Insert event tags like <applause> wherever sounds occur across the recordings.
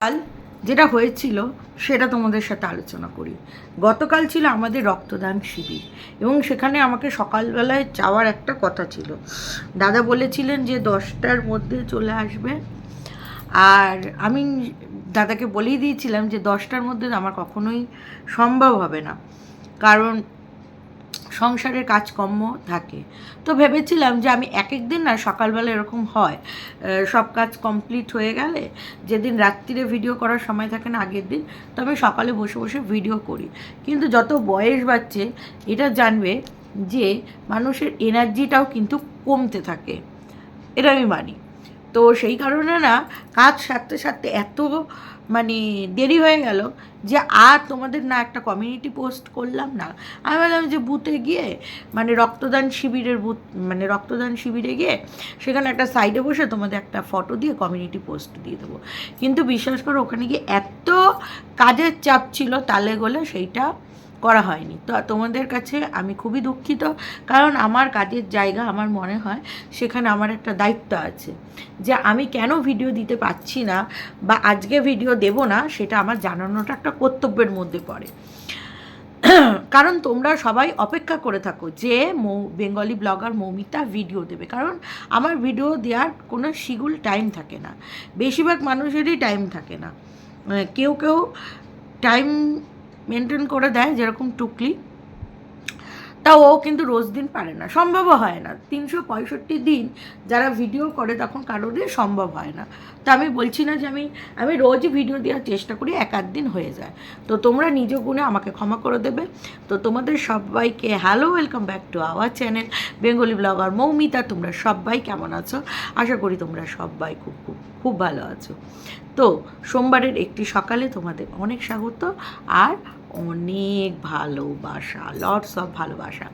কাল যেটা হয়েছিল, সেটা তোমাদের সাথে আলোচনা করি। গতকাল ছিল আমাদের রক্তদান শিবির এবং সেখানে আমাকে সকালবেলায় যাওয়ার একটা কথা ছিল। দাদা বলেছিলেন যে দশটার মধ্যে চলে আসবে। আর আমি দাদাকে বলেই দিয়েছিলাম যে দশটার মধ্যে আমার কখনোই সম্ভব হবে না। কারণ সংসারের কাজকর্ম থাকে। তো ভেবেছিলাম যে আমি এক এক দিন না সকালবেলা এরকম হয় সব কাজ কমপ্লিট হয়ে গেলে যেদিন রাত্রিরে ভিডিও করার সময় থাকে না আগের দিন তো আমি সকালে বসে বসে ভিডিও করি। কিন্তু যত বয়স বাড়ছে, এটা জানবে যে মানুষের এনার্জিটাও কিন্তু কমতে থাকে। এটা আমি মানি। তো সেই কারণে না, কাজ সারতে সারতে এত মানে দেরি হয়ে গেল যে আর তোমাদের না একটা কমিউনিটি পোস্ট করলাম না। আমি ভাবলাম যে বুথে গিয়ে মানে রক্তদান শিবিরের বুথ মানে রক্তদান শিবিরে গিয়ে সেখানে একটা সাইডে বসে তোমাদের একটা ফটো দিয়ে কমিউনিটি পোস্ট দিয়ে দেবো। কিন্তু বিশ্বাস করো, ওখানে গিয়ে এত কাজের চাপ ছিল তালে গলে, সেইটা করা হয়নি। তো তোমাদের কাছে আমি খুবই দুঃখিত, কারণ আমার কাজের জায়গা আমার মনে হয় সেখানে আমার একটা দায়িত্ব আছে যে আমি কেন ভিডিও দিতে পারছি না বা আজকে ভিডিও দেব না সেটা আমার জানানোটা একটা কর্তব্যের মধ্যে পড়ে। কারণ তোমরা সবাই অপেক্ষা করে থাকো যে Mou, Bengali blogger Moumita video দেবে, কারণ আমার ভিডিও দেওয়ার কোনো শিগুল টাইম থাকে না। বেশিরভাগ মানুষেরই টাইম থাকে না। কেউ কেউ টাইম মেনটেন করে দেয় যেরকম টুকলি। তা ও কিন্তু রোজ দিন পারে না। সম্ভবও হয় না। তিনশো পঁয়ষট্টি দিন যারা ভিডিও করে তখন কারোরই সম্ভব হয় না। তা আমি বলছি না যে আমি আমি রোজই ভিডিও দেওয়ার চেষ্টা করি, এক আধ দিন হয়ে যায়। তো তোমরা নিজ গুণে আমাকে ক্ষমা করে দেবে। তো তোমাদের সবাইকে hello welcome back to our channel Bengali blogger Moumita, তোমরা সবাই কেমন আছো? আশা করি তোমরা সবাই খুব খুব খুব ভালো আছো। তো সোমবারের একটি সকালে তোমাদের অনেক স্বাগত। আর অনেক ভালোবাসা লটস অফ ভালোবাসা।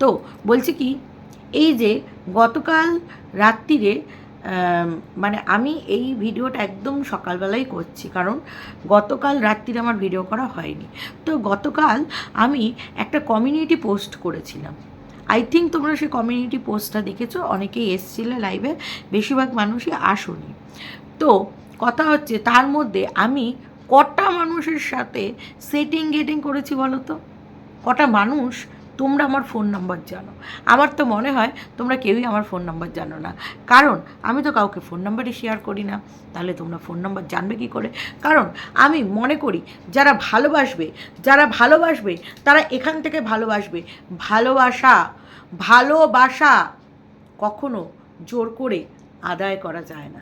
তো বলছি কি, এই যে গতকাল রাত্রিরে মানে আমি এই ভিডিওটা একদম সকালবেলাই করছি, কারণ গতকাল রাত্রিরে আমার ভিডিও করা হয়নি। তো গতকাল আমি একটা কমিউনিটি পোস্ট করেছিলাম। আই থিঙ্ক তোমরা সেই কমিউনিটি পোস্টটা দেখেছ, অনেকেই এসছিলে লাইভে বেশিরভাগ মানুষই আসনি। তো কথা হচ্ছে, তার মধ্যে আমি কটা মানুষের সাথে সেটিং গেটিং করেছি বলো তো? কটা মানুষ? তোমরা আমার ফোন নাম্বার জানো। আমার তো মনে হয় তোমরা কেউই আমার ফোন নাম্বার জানো না। কারণ আমি তো কাউকে ফোন নাম্বারই শেয়ার করি না। তাহলে তোমরা ফোন নাম্বার জানবে কি করে? কারণ আমি মনে করি যারা ভালোবাসবে যারা ভালোবাসবে, তারা এখান থেকে ভালোবাসবে। ভালোবাসা ভালোবাসা কখনো জোর করে আদায় করা যায় না।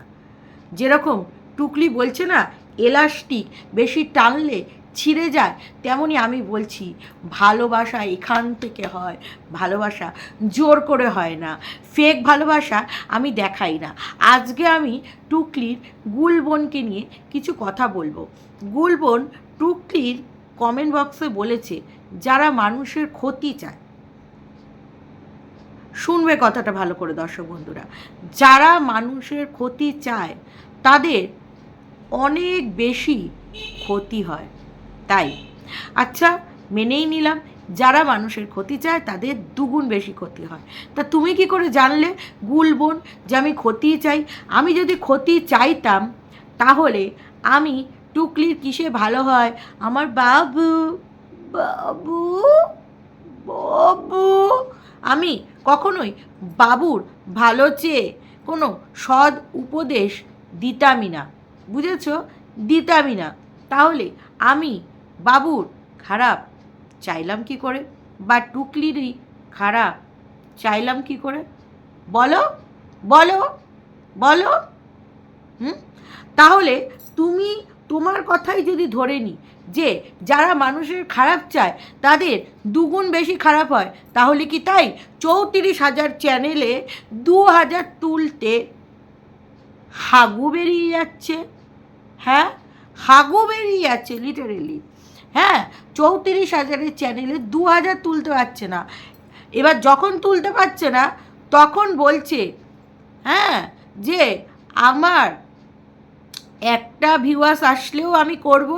যেরকম টুকলি বলছে না এলাস্টিক বেশি টানলে ছিঁড়ে যায় তেমনই আমি বলছি, ভালোবাসা এখান থেকে হয়, ভালোবাসা জোর করে হয় না। ফেক ভালোবাসা আমি দেখাই না। আজকে আমি টুকলির গুলবনকে নিয়ে কিছু কথা বলব। গুলবন টুকলির কমেন্ট বক্সে বলেছে, যারা মানুষের ক্ষতি চায়। শুনবে কথাটা ভালো করে দর্শক বন্ধুরা। যারা মানুষের ক্ষতি চায়, তাদের অনেক বেশি ক্ষতি হয়। তাই আচ্ছা মেনেই নিলাম। যারা মানুষের ক্ষতি চায়, তাদের দুগুণ বেশি ক্ষতি হয়। তা তুমি কি করে জানলে? গুলবোন যে আমি ক্ষতি চাই, আমি যদি ক্ষতি চাইতাম, তাহলে আমি টুকলির কিসে ভালো হয়? আমার বাবু বাবু বাবু, আমি কখনোই বাবুর ভালো চেয়ে কোনো সদ উপদেশ দিতামই না। বুঝেছ? দিতামই না। তাহলে আমি বাবুর খারাপ চাইলাম কি করে? বা টুকলিরই খারাপ চাইলাম কি করে? বলো বলো বলো। হুম? তাহলে তুমি তোমার কথাই যদি ধরে নিই যে যারা মানুষের খারাপ চায় তাদের দুগুণ বেশি খারাপ হয়, তাহলে কি তাই? চৌত্রিশ হাজার চ্যানেলে দু হাজার তুলতে হাগু বেরিয়ে যাচ্ছে। হ্যাঁ? হাগু বেরিয়ে যাচ্ছে লিটারেলি হ্যাঁ? চৌত্রিশ হাজারের চ্যানেলে দু হাজার তুলতে পারছে না। এবার যখন তুলতে পারছে না, তখন বলছে হ্যাঁ যে আমার একটা ভিউয়ার্স আসলেও আমি করব,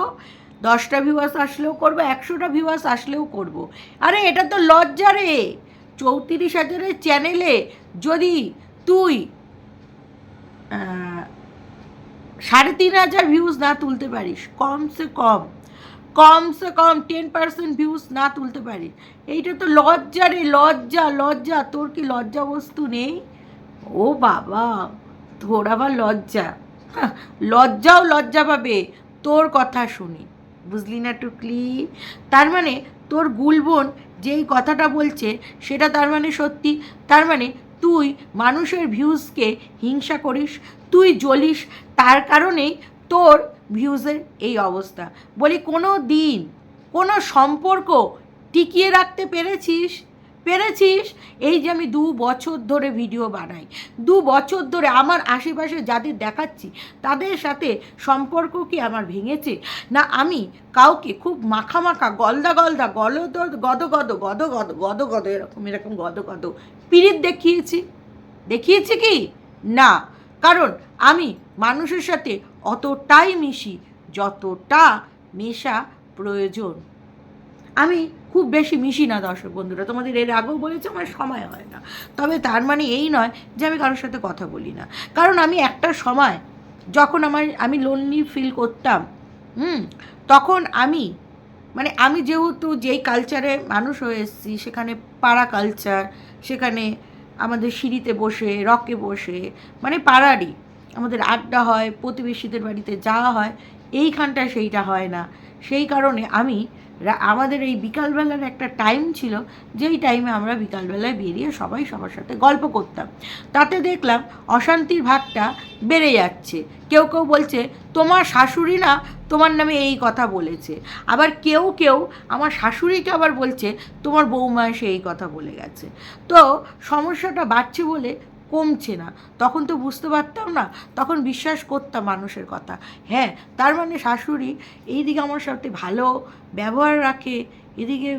দশটা ভিউয়ার্স আসলেও করব, একশোটা ভিউয়ার্স আসলেও করব। আরে, এটা তো লজ্জা রে! চৌত্রিশ হাজারের চ্যানেলে যদি তুই সাড়ে তিন হাজার ভিউজ না তুলতে পারিস, কমসে কম কমসে কম টেন পার্সেন্ট ভিউজ না তুলতে পারিস। এইটা তো লজ্জা রে, লজ্জা লজ্জা। তোর কি লজ্জা বস্তু নেই? ও বাবা, তোর আবার লজ্জা। লজ্জাও লজ্জা পাবে, তোর কথা শুনি। বুঝলি না টুকলি? তার মানে তোর গুলবোন যেই কথাটা বলছে, সেটা তার মানে সত্যি। তার মানে তুই মানুষের ভিউজকে হিংসা করিস, তুই জ্বলিস, তার কারণেই তোর ভিউজের এই অবস্থা। বলি কোনো দিন কোনো সম্পর্ক টিকিয়ে রাখতে পেরেছিস? পেরেছিস? এই যে আমি দু বছর ধরে ভিডিও বানাই, দু বছর ধরে আমার আশেপাশে যাদের দেখাচ্ছি, তাদের সাথে সম্পর্ক কি আমার ভেঙেছে? না, আমি কাউকে খুব মাখা মাখা গলদা গলদা, গলদ, গদ গদ গদ গদ গদ গদ, এরকম এরকম গদ গদ পিরিত দেখিয়েছি। দেখিয়েছি কি? না, কারণ আমি মানুষের সাথে অতটাই মিশি, যতটা মেশা প্রয়োজন। আমি খুব বেশি মিশি না দর্শক বন্ধুরা, তোমাদের এর আগেও বলেছি আমার সময় হয় না। তবে তার মানে এই নয় যে আমি কারোর সাথে কথা বলি না। কারণ আমি একটা সময় যখন আমার, আমি লোনলি ফিল করতাম, হুম, তখন আমি মানে আমি যেহেতু যেই কালচারে মানুষ হয়ে এসেছি, সেখানে পাড়া কালচার সেখানে আমাদের সিঁড়িতে বসে রকে বসে মানে পাড়ারই, আমাদের আড্ডা হয়, প্রতিবেশীদের বাড়িতে যাওয়া হয়, এইখানটা সেইটা হয় না। সেই কারণে আমি আমাদের এই বিকালবেলার একটা টাইম ছিল, যেই টাইমে আমরা বিকালবেলায় বেরিয়ে সবাই সবার সাথে গল্প করতাম। তাতে দেখলাম অশান্তির ভাগটা বেড়ে যাচ্ছে। কেউ কেউ বলছে, তোমার শাশুড়ি না তোমার নামে এই কথা বলেছে। আবার কেউ কেউ, আমার শাশুড়িকে আবার বলছে তোমার বৌমা এসে এই কথা বলে গেছে। তো সমস্যাটা বাড়ছে বলে কমছে না। তখন তো বুঝতে পারতাম না, তখন বিশ্বাস করতাম মানুষের কথা। হ্যাঁ তার মানে শাশুড়ি এইদিকে আমার সাথে ভালো ব্যবহার রাখে, এদিকে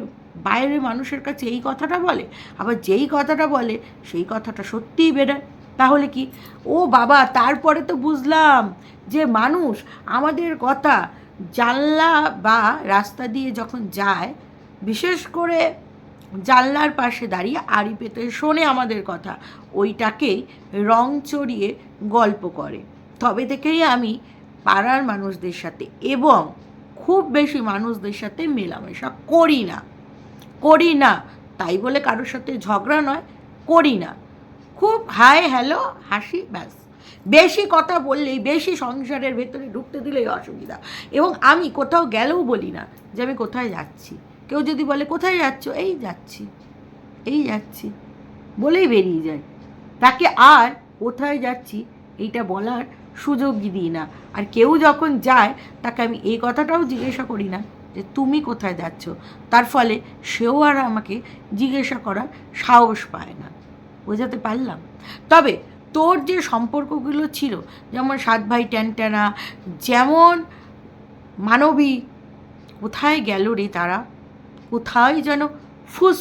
বাইরের মানুষের কাছে এই কথাটা বলে, আবার যেই কথাটা বলে সেই কথাটা সত্যিই বেরোয়। তাহলে কি? ও বাবা, তারপরে তো বুঝলাম যে মানুষ আমাদের কথা জানলা বা রাস্তা দিয়ে যখন যায়, বিশেষ করে জানলার পাশে দাঁড়িয়ে আড়ি পেতে শোনে আমাদের কথা। ওইটাকেই রং চড়িয়ে গল্প করে। তবে থেকেই আমি পাড়ার মানুষদের সাথে এবং খুব বেশি মানুষদের সাথে মেলামেশা করি না। করি না, তাই বলে কারোর সাথে ঝগড়া নয়, করি না। খুব হাই হ্যালো, হাসি, ব্যাস। বেশি কথা বললেই, বেশি সংসারের ভেতরে ঢুকতে দিলেই অসুবিধা। এবং আমি কোথাও গেলেও বলি না যে আমি কোথায় যাচ্ছি। কেউ যদি বলে, কোথায় যাচ্ছ? এই যাচ্ছি এই যাচ্ছি। বলেই বেরিয়ে যায়। তাকে আর কোথায় যাচ্ছি এইটা বলার সুযোগ দিই না। আর কেউ যখন যায়, তাকে আমি এই কথাটাও জিজ্ঞাসা করি না যে, তুমি কোথায় যাচ্ছ? তার ফলে সেও আর আমাকে জিজ্ঞাসা করার সাহস পায় না। বোঝাতে পারলাম? তবে তোর যে সম্পর্কগুলো ছিল, যেমন সাত ভাই ট্যানট্যানা, যেমন মানবী, কোথায় গেল রে তারা? কোথায় যেন ফুস,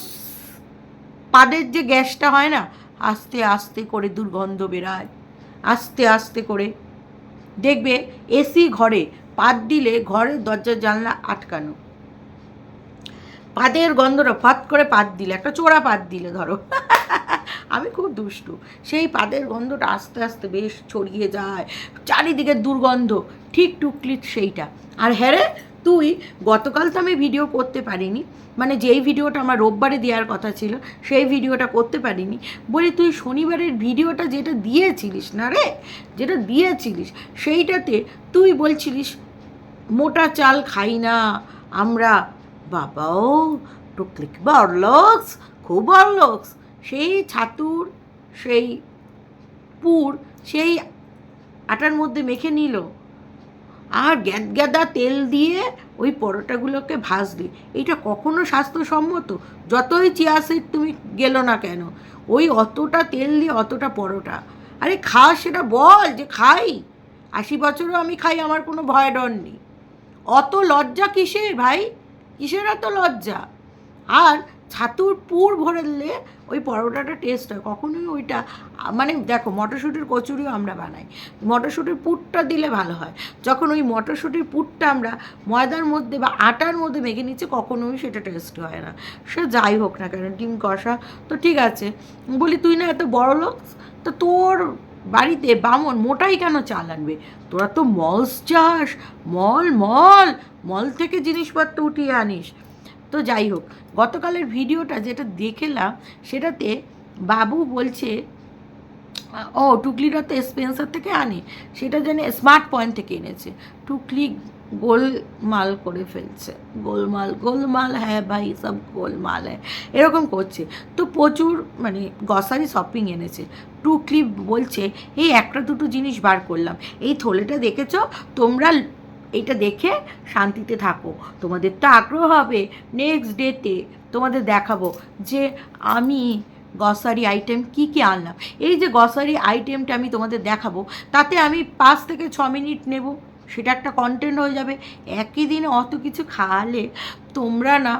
পাদের যে গ্যাসটা হয় না, আস্তে আস্তে করে দুর্গন্ধ বেরায়, আস্তে আস্তে করে। দেখবে এসি ঘরে পাত দিলে ঘরের দরজা জানলা আটকানো। পাদের গন্ধটা ফাত করে পাত দিলে, একটা চোরা পাত দিলে ধরো। <laughs> আমি খুব দুষ্টু। সেই পাদের গন্ধটা আস্তে আস্তে বেশ ছড়িয়ে যায়, চারিদিকে দুর্গন্ধ, ঠিক টুকলি সেইটা। আর হ্যাঁ তুই গতকাল তো আমি ভিডিও করতে পারিনি। মানে যেই ভিডিওটা আমার রোববারে দেওয়ার কথা ছিল, সেই ভিডিওটা করতে পারিনি। বলি, তুই শনিবারের ভিডিওটা যেটা দিয়েছিলিস না রে? যেটা দিয়েছিলিস, সেইটাতে তুই বলছিলিস, মোটা চাল খাই না, আমরা বাবাও, টুকলিক বড়লোকস, খুব বড়লোকস। সেই ছাতুর, সেই পুর, সেই আটার মধ্যে মেখে নিল। আর গ্যাদ গ্যাদা তেল দিয়ে ওই পরোটাগুলোকে ভাজলি, এটা কখনো স্বাস্থ্যসম্মত? যতই চিয়া সিড তুমি গেলো না কেন, ওই অতটা তেল দিয়ে অতটা পরোটা। আরে খা, সেটা বল যে খাই। আশি বছরও আমি খাই, আমার কোনো ভয় ডর নেই। অত লজ্জা কিসের ভাই? কিসের এত লজ্জা? আর ছাতুর পুর ভরলে ওই পরোটাটা টেস্ট হয়। কখনোই ওইটা মানে দেখো মটরশুঁটির কচুরিও আমরা বানাই। মটরশুঁটির পুরটা দিলে ভালো হয়। যখন ওই মটরশুঁটির পুরটা আমরা ময়দার মধ্যে বা আটার মধ্যে মেখে নিচ্ছে, কখনোই সেটা টেস্ট হয় না। সে যাই হোক না কেন, ডিম কষা। তো ঠিক আছে, বলি তুই না এত বড় লোক, তো তোর বাড়িতে বামন মোটাই কেন চাল আনবে? তোরা তো মলস চাস মল মল মল থেকে জিনিসপত্র উঠিয়ে আনিস। তো যাই হোক, গতকালের ভিডিওটা যেটা দেখেলাম, সেটাতে বাবু বলছে, ও টুকলিটা তো স্পেন্সার থেকে আনে, সেটা যেন স্মার্ট পয়েন্ট থেকে এনেছে। টুকলি গোলমাল করে ফেলছে। গোলমাল গোলমাল হ্যাঁ ভাই, সব গোলমাল হ্যাঁ এরকম করছে। তো প্রচুর মানে গসারি শপিং এনেছে। টুকলি বলছে, এই একটা দুটো জিনিস বার করলাম। এই থলেটা দেখেছ? তোমরা এইটা দেখে শান্তিতে থাকো। তোমাদের তো আগ্রহ হবে। নেক্সট ডেতে তোমাদের দেখাবো যে আমি গ্রসারি আইটেম কি কি আনলাম। এই যে গ্রসারি আইটেমটা আমি তোমাদের দেখাবো, তাতে আমি পাঁচ থেকে ছ মিনিট নেব। সেটা একটা কন্টেন্ট হয়ে যাবে। একই দিনে অত কিছু খাওয়ালে তোমরা না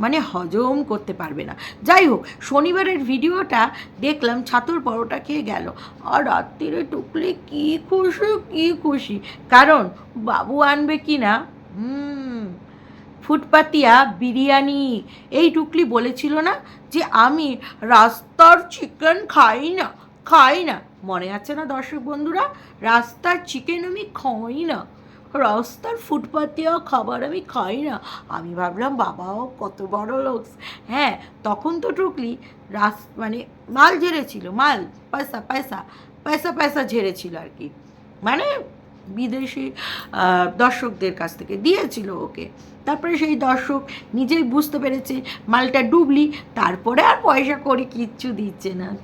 মানে হজম করতে পারবে না। যাই হোক শনিবারের ভিডিওটা দেখলাম, ছাতুর পরোটা খেয়ে গেল। আর রাত্রিরে টুকলে কি খুশি কি খুশি। কারণ, বাবু আনবে কি না হুম, ফুটপাতিয়া, বিরিয়ানি, এই টুকলি বলেছিল না যে আমি রাস্তার চিকেন খাই না খাই না। মনে আছে না দর্শক বন্ধুরা? রাস্তার চিকেন আমি খাই না। রাস্তার ফুটপাতিয়া খাবার আমি খাই না। আমি ভাবলাম, বাবাও কত বড় লোক। হ্যাঁ তখন তো টুকলি রাস মানে মাল ঝেড়েছিল, মাল, পয়সা পয়সা পয়সা পয়সা ঝেড়েছিল আর কি। মানে বিদেশি দর্শকদের কাছ থেকে দিয়েছিল ওকে। তারপরে সেই দর্শক নিজেই বুঝতে পেরেছে, মালটা ডুবলি, তারপরে আর পয়সা করে কিচ্ছু দিচ্ছে না।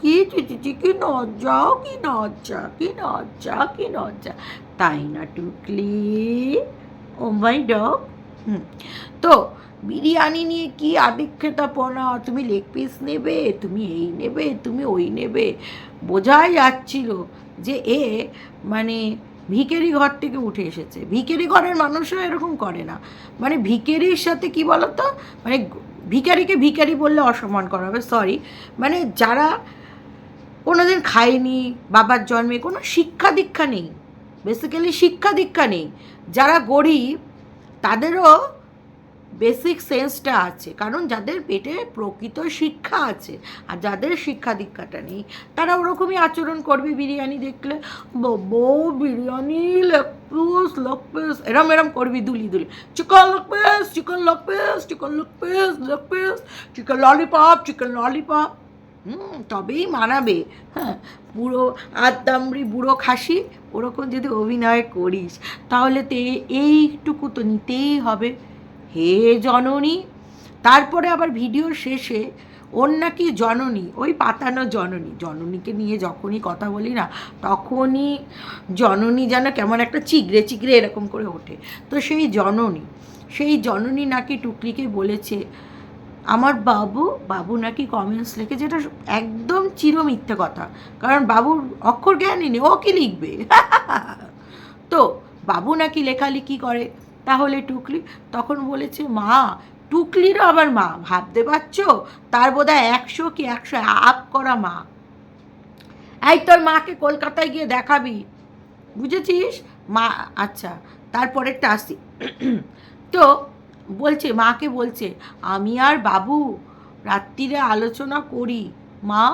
কি? চিচি কি নজ্জা কি নজ্জা কি নজ্জা কি নজ্জা তাই না, টুকলি? Oh my dog. হুম। তো, বিরিয়ানি নিয়ে কি আদিক্ষেতাপনা? তুমি লেগ পিস নেবে, তুমি এই নেবে, তুমি ওই নেবে। বোঝাই যাচ্ছিল যে এ মানে ভিকেরি ঘর থেকে উঠে এসেছে। ভিকেরি ঘরের মানুষরা এরকম করে না। মানে ভিকেরির সাথে কি বলতো? মানে ভিকারিকে ভিকারি বললে অসম্মান করা হবে সরি মানে যারা কোনোদিন খায়নি বাবার জন্মে কোনো শিক্ষা দীক্ষা নেই বেসিক্যালি শিক্ষা দীক্ষা নেই। যারা গরিব, তাদেরও বেসিক সেন্সটা আছে, কারণ যাদের পেটে প্রকৃত শিক্ষা আছে, আর যাদের শিক্ষা দীক্ষাটা নেই, তারা ওরকমই আচরণ করবে বিরিয়ানি দেখলে। বো বিরিয়ানি লেগ পিস এরম এরম করবি দুলি দুলি। Chicken leg piece chicken leg piece chicken leg piece leg piece chicken lollipop chicken lollipop. হুম, তবেই মানাবে। হ্যাঁ পুরো আদামরি বুড়ো খাসি, ওরকম যদি অভিনয় করিস, তাহলে তো, এইটুকু তো নিতেই হবে। হে জননী, তারপরে আবার ভিডিওর শেষে, ওর নাকি জননী, ওই পাতানো জননী। জননীকে নিয়ে যখনই কথা বলি না, তখনই জননী যেন কেমন একটা চিগড়ে চিগড়ে এরকম করে ওঠে। তো সেই জননী সেই জননী নাকি টুকলিকে বলেছে আমার বাবু বাবু নাকি কমেন্টস লিখে যেটা একদম চির মিথ্যে কথা। কারণ বাবুর অক্ষর জ্ঞানই নেই, ও কি লিখবে? তো বাবু নাকি লেখালেখি করে, তাহলে টুকলি তখন বলেছে, মা, টুকলিরও আবার মা, ভাবতে পারছ? তার বোধহয় একশো কি একশো আপ করা মা। এই তোর মাকে কলকাতায় গিয়ে দেখাবি। বুঝেছিস? মা আচ্ছা তারপরেরটা আসি। তো বলছে, মাকে বলছে, আমি আর বাবু রাত্রিরে আলোচনা করি, মা।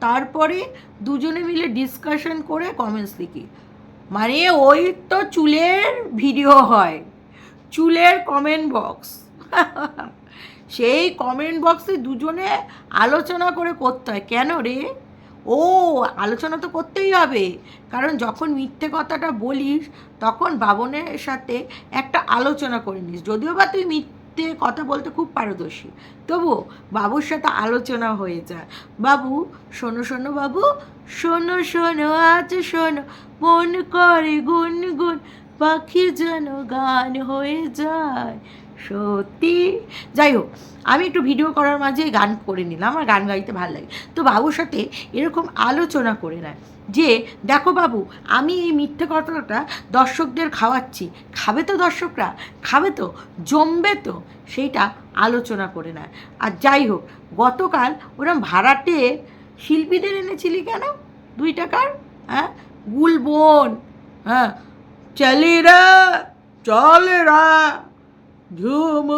তারপরে দুজনে মিলে ডিসকাশন করে কমেন্টস লিখি। মানে ওই তো চুলের ভিডিও হয়, চুলের কমেন্ট বক্স <laughs> সেই কমেন্ট বক্সে দুজনে আলোচনা করে করতে হয়। কেন রে? ও, আলোচনা তো করতেই হবে। কারণ যখন মিথ্যে কথাটা বলিস, তখন বাবনের সাথে একটা আলোচনা করে নিস। যদিও বা তুই মিথ্যে কথা বলতে খুব পারদর্শী তবু বাবুর সাথে আলোচনা হয়ে যায়। বাবু, শোনো শোনো বাবু, শোনো শোনো, আজ শোনো, মন করে গুন গুন পাখি যেন গান হয়ে যায়। সত্যি? যাই হোক, আমি একটু ভিডিও করার মাঝে গান করে নিলাম আমার গান গাইতে ভালো লাগে। তো বাবুর সাথে এরকম আলোচনা করে নেয় যে, দেখো বাবু, আমি এই মিথ্যে কথাটা দর্শকদের খাওয়াচ্ছি। খাবে তো দর্শকরা? খাবে তো? জমবে তো? সেইটা আলোচনা করে নেয়। আর যাই হোক, গতকাল ওরম ভাড়াটে শিল্পীদের এনেছিলি কেন? দুই টাকার? হ্যাঁ? গুলবোন হ্যাঁ? চলে রা চলে রা ঝুম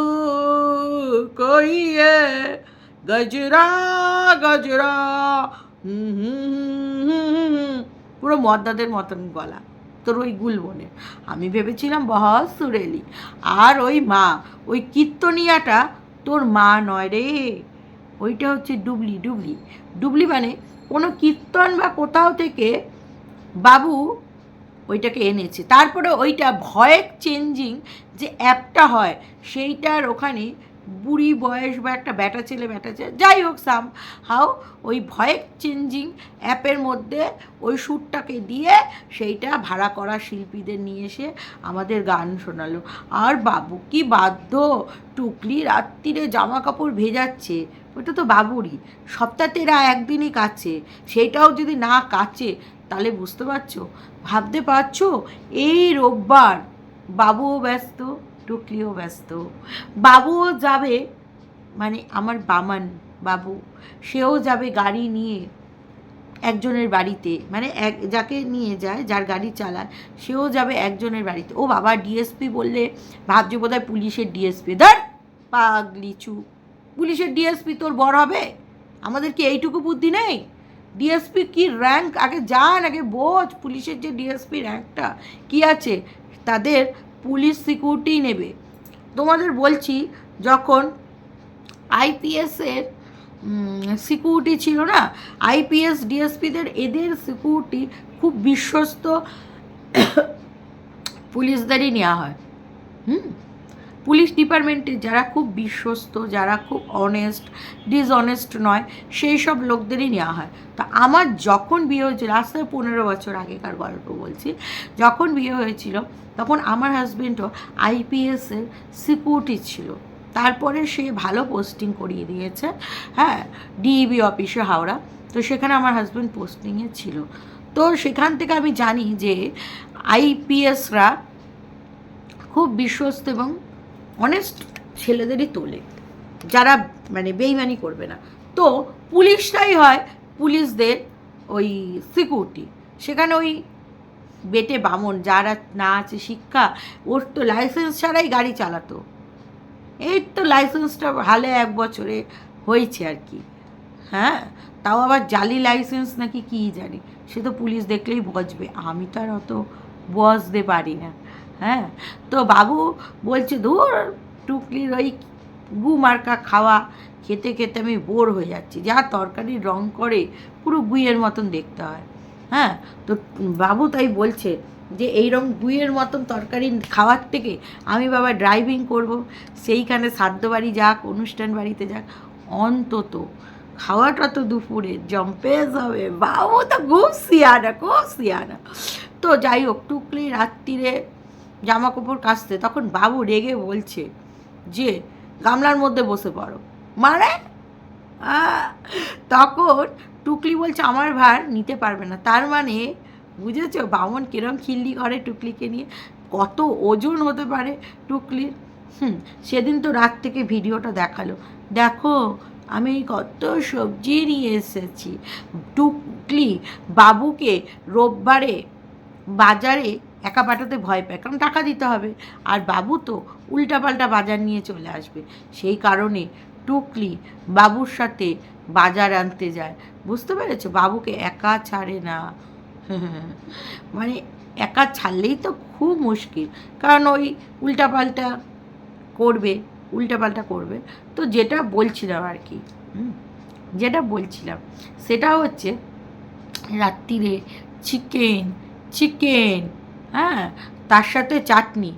কইয়ে, গজরা গজরা পুরো মদ্দাদের মতন গলা, তোর ওই গুলবনের। আমি ভেবেছিলাম, বহস সুরেলি। আর ওই মা, ওই কীর্তনিয়াটা তোর মা নয় রে। ওইটা হচ্ছে ডুবলি ডুবলি। ডুবলি মানে কোনো কীর্তন বা কোথাও থেকে বাবু ওইটাকে এনেছে। তারপরে ওইটা ভয়েস চেঞ্জিং যে অ্যাপটা হয়, সেইটার ওখানে বুড়ি বয়স বা একটা ব্যাটা ছেলে ব্যাটা ছেলে, যাই হোক, সাম হাও ওই ভয়েস চেঞ্জিং অ্যাপের মধ্যে ওই শ্যুটটাকে দিয়ে সেইটা ভাড়া করা শিল্পীদের নিয়ে এসে আমাদের গান শোনালো। আর বাবু কি বাধ্য টুকলি রাত্রিরে জামা কাপড় ভেজাচ্ছে? ওটা তো বাবুরই। সপ্তাহতেরা একদিনই কাছে সেইটাও যদি না কাচে, তাহলে বুঝতে পারছ? ভাবতে পারছ? এই রোববার বাবুও ব্যস্ত, টুকলিও ব্যস্ত। বাবুও যাবে মানে আমার বামান বাবু, সেও যাবে গাড়ি নিয়ে একজনের বাড়িতে মানে এক, যাকে নিয়ে যায়, যার গাড়ি চালায়, সেও যাবে একজনের বাড়িতে। ও বাবা ডিএসপি বললে ভাবছে বোধ হয় পুলিশের ডিএসপি ধর, পাগলি চুপ পুলিশের ডিএসপি তোর বড় হবে? আমাদের কি এইটুকু বুদ্ধি নেই? ডিএসপি কি র্যাঙ্ক আগে যান, আগে বোঝ, পুলিশের যে ডিএসপি র্যাঙ্কটা কি আছে? তাদের পুলিশ সিকিউরিটি নেবে। তোমাদের বলছি, যখন আইপিএসের সিকিউরিটি ছিল না আইপিএস ডিএসপিদের এদের সিকিউরিটি খুব বিশ্বস্ত পুলিশদেরই নেওয়া হয়। হুম? পুলিশ ডিপার্টমেন্টে যারা খুব বিশ্বস্ত, যারা খুব অনেস্ট ডিসঅনেস্ট নয়, সেই সব লোকদেরই নেওয়া হয়। তা আমার যখন বিয়ে হয়েছিল থেকে পনেরো বছর আগেকার গল্প বলছি, যখন বিয়ে হয়েছিল, তখন আমার হাজব্যান্ডও আইপিএসের সিকিউরিটি ছিল। তারপরে সে ভালো পোস্টিং করিয়ে দিয়েছে হ্যাঁ ডিইবি অফিসে হাওড়া। তো সেখানে আমার হাজব্যান্ড পোস্টিংয়ে ছিল। তো সেখান থেকে আমি জানি যে আইপিএসরা খুব বিশ্বস্ত এবং অনেস্ট ছেলেদেরই তোলে। যারা মানে বেইমানি করবে না। তো পুলিশটাই হয় পুলিশদের ওই সিকিউরিটি সেখানে ওই বেটে বামন, যারা না আছে শিক্ষা, ওর তো লাইসেন্স ছাড়াই গাড়ি চালাতো। এই তো লাইসেন্সটা হালে এক বছরে হয়েছে আর কি। হ্যাঁ? তাও আবার জালি লাইসেন্স নাকি কী জানি? সে তো পুলিশ দেখলেই বজবে। আমি তো আর অত বসতে পারি না। হ্যাঁ? তো বাবু বলছে, ধুর, টুকলির ওই গু মার্কা খাওয়া খেতে খেতে আমি বোর হয়ে যাচ্ছি। যা তরকারি রং করে পুরো গুইয়ের মতন দেখতে হয়। হ্যাঁ? তো বাবু তাই বলছে যে এইরকম গুইয়ের মতন তরকারি খাওয়ার থেকে আমি বাবা ড্রাইভিং করব। সেইখানে সাদ্য বাড়ি যাক, অনুষ্ঠান বাড়িতে যাক, অন্তত খাওয়াটা তো দুপুরে জম্পেজ হবে। বাবু তো খুব সিয়ানা খুব সিয়ানা। তো যাই হোক, টুকলি রাত্রিরে জামা কাপড় কাচতে তখন বাবু রেগে বলছে যে গামলার মধ্যে বসে পড়ো। আহ, তখন টুকলি বলছে আমার ভার নিতে পারবে না। তার মানে বুঝেছ বামন কিরম খিল্লি করে টুকলিকে নিয়ে কত ওজন হতে পারে টুকলির। হুম সেদিন তো রাত থেকে ভিডিওটা দেখাল। দেখো আমি কত সবজি নিয়ে এসেছি। টুকলি বাবুকে রোববারে বাজারে একা পাঠাতে ভয় পায়, কারণ টাকা দিতে হবে। আর বাবু তো উল্টাপাল্টা বাজার নিয়ে চলে আসবে। সেই কারণে টুকলি বাবুর সাথে বাজার আনতে যায়। বুঝতে পেরেছ? বাবুকে একা ছাড়ে না। <laughs> মানে একা ছাড়লেই তো খুব মুশকিল। কারণ ওই উল্টাপাল্টা করবে উল্টাপাল্টা করবে। তো যেটা বলছিলাম আর কি যেটা বলছিলাম, সেটা হচ্ছে রাত্রিরে চিকেন চিকেন হ্যাঁ তার সাথে চাটনি।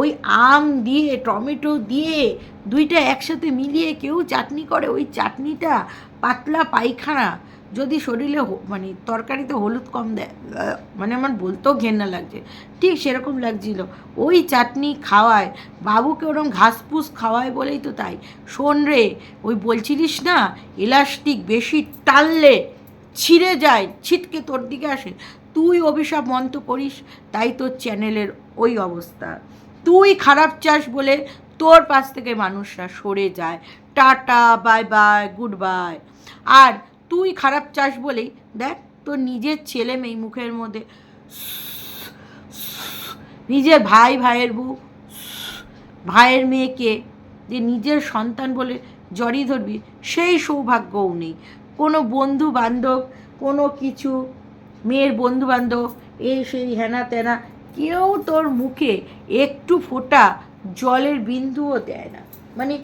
ওই আম দিয়ে, টমেটো দিয়ে দুইটা একসাথে মিলিয়ে কেউ চাটনি করে। ওই চাটনিটা পাতলা পায়খানা। যদি শরীরে মানে তরকারিতে হলুদ কম দেয় মানে আমার বলতেও ঘেন্না লাগছে। ঠিক সেরকম লাগছিল। ওই চাটনি খাওয়ায়, বাবুকে ওরম ঘাসপুস খাওয়ায় বলেই তো তাই। শোন রে, ওই বলছিলিস না, ইলাস্টিক বেশি টানলে ছিঁড়ে যায়, ছিটকে তোর দিকে আসে। তুই অভিশাপ মন্ত করিস, তাই তোর চ্যানেলের ওই অবস্থা। তুই খারাপ চাস বলে তোর পাশ থেকে মানুষরা সরে যায়। Tata, bye bye, goodbye. আর তুই খারাপ চাস বলেই, দেখ, তোর নিজের ছেলে মেয়ে মুখের মধ্যে নিজের ভাই, ভাইয়ের বউ, ভাইয়ের মেয়েকে যে নিজের সন্তান বলে জড়িয়ে ধরবি, সেই সৌভাগ্যও নেই। কোনো বন্ধু বান্ধব কোনো কিছু মেয়ের বন্ধু বান্ধব এই সেই হেনা তেনা, কেউ তোর মুখে একটু ফোটা জলের বিন্দুও দেয় না। মানে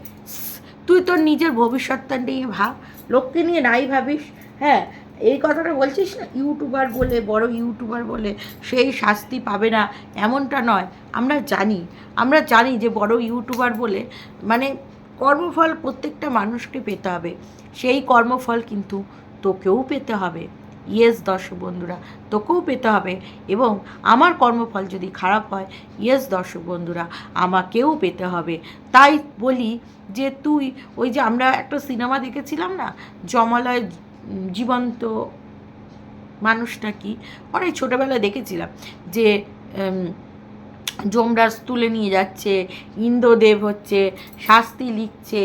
তুই তোর নিজের ভবিষ্যৎটা নিয়ে ভাব। লোককে নিয়ে নাই ভাবিস? হ্যাঁ এই কথাটা বলছিস না? ইউটিউবার বলে, বড় ইউটিউবার বলে, সেই শাস্তি পাবে না, এমনটা নয়। আমরা জানি আমরা জানি যে বড় ইউটিউবার বলে মানে কর্মফল প্রত্যেকটা মানুষকে পেতে হবে। সেই কর্মফল কিন্তু তোকেও পেতে হবে। ইয়েস দর্শক বন্ধুরা তোকেও পেতে হবে। এবং আমার কর্মফল যদি খারাপ হয়, ইয়েস দর্শক বন্ধুরা আমাকেও পেতে হবে। তাই বলি যে তুই ওই যে আমরা একটা সিনেমা দেখেছিলাম না, জমালয় জীবন্ত মানুষটা কি? অনেক ছোটোবেলায় দেখেছিলাম যে যমরাজ তুলে নিয়ে যাচ্ছে, ইন্দ্রদেব হচ্ছে, শাস্তি লিখছে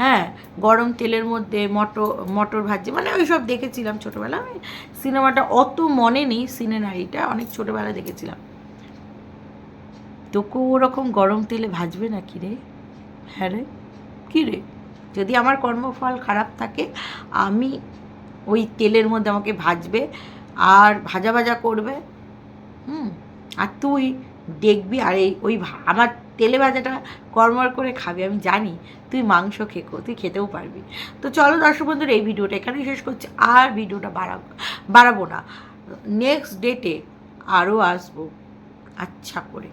হ্যাঁ গরম তেলের মধ্যে মটর মটর ভাজছে মানে ওই সব দেখেছিলাম ছোটোবেলা সিনেমাটা অত মনে নেই সিনেমারিটা অনেক ছোটোবেলায় দেখেছিলাম। তোকেও ওরকম গরম তেলে ভাজবে না কি রে? হ্যাঁ রে, কী রে? যদি আমার কর্মফল খারাপ থাকে, আমি ওই তেলের মধ্যে আমাকে ভাজবে আর ভাজা ভাজা করবে। হুম, আর তুই দেখবি আর এই ওই আমার তেলে ভাজাটা কর্মর করে খাবি, আমি জানি তুই মাংস খেকো, তুই খেতেও পারবি। তো চলো দর্শক বন্ধুরা, এই ভিডিওটা এখানেই শেষ করছি, আর ভিডিওটা বাড়াবো বাড়াবো না। নেক্সট ডেটে আরও আসব আচ্ছা করে।